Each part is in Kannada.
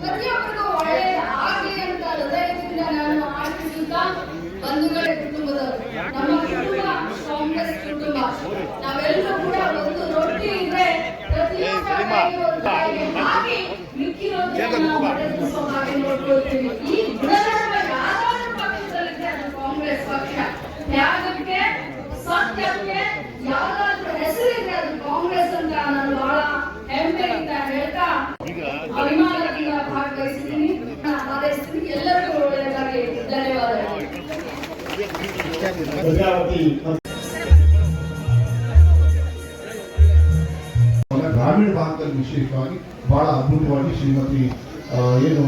ಪ್ರತಿಯೊಬ್ಬರಿಗೂ ಒಳ್ಳೆಯ ಅಂತ ನಾನು ಬಂಧುಗಳ ಕಾಂಗ್ರೆಸ್ ಕುಟುಂಬ ನಾವೆಲ್ಲರೂ ಕೂಡ ಒಂದು ರೊಟ್ಟಿ ಮಿಕ್ಕಿರೋದು ನೋಡ್ಕೊಳ್ತೀವಿ ಗ್ರಾಮೀಣ ಭಾಗದಲ್ಲಿ ವಿಶೇಷವಾಗಿ ಬಹಳ ಅದ್ಭುತವಾಗಿ ಶ್ರೀಮತಿ ಏನು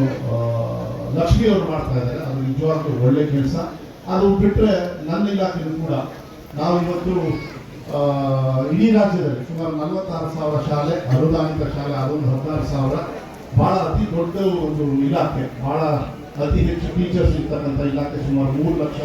ಲಕ್ಷ್ಮಿ ಅವರು ಮಾಡ್ತಾ ಇದ್ದಾರೆ. ಅದು ನಿಜವಾಗ್ಲೂ ಒಳ್ಳೆ ಕೆಲಸ. ಅದು ಬಿಟ್ಟರೆ ನನ್ನ ಇಲಾಖೆಯೂ ಕೂಡ ನಾವು ಇವತ್ತು ಇಡೀ ರಾಜ್ಯದಲ್ಲಿ ಸುಮಾರು ನಲವತ್ತಾರು ಸಾವಿರ ಶಾಲೆ, ಅನುದಾನಿತ ಶಾಲೆ, ಅದೊಂದು ಹದಿನಾರು ಸಾವಿರ, ಬಹಳ ಅತಿ ದೊಡ್ಡ ಒಂದು ಇಲಾಖೆ, ಬಹಳ ಅತಿ ಹೆಚ್ಚು ಟೀಚರ್ಸ್ ಇರ್ತಕ್ಕಂಥ ಇಲಾಖೆ ಸುಮಾರು ಮೂರು ಲಕ್ಷ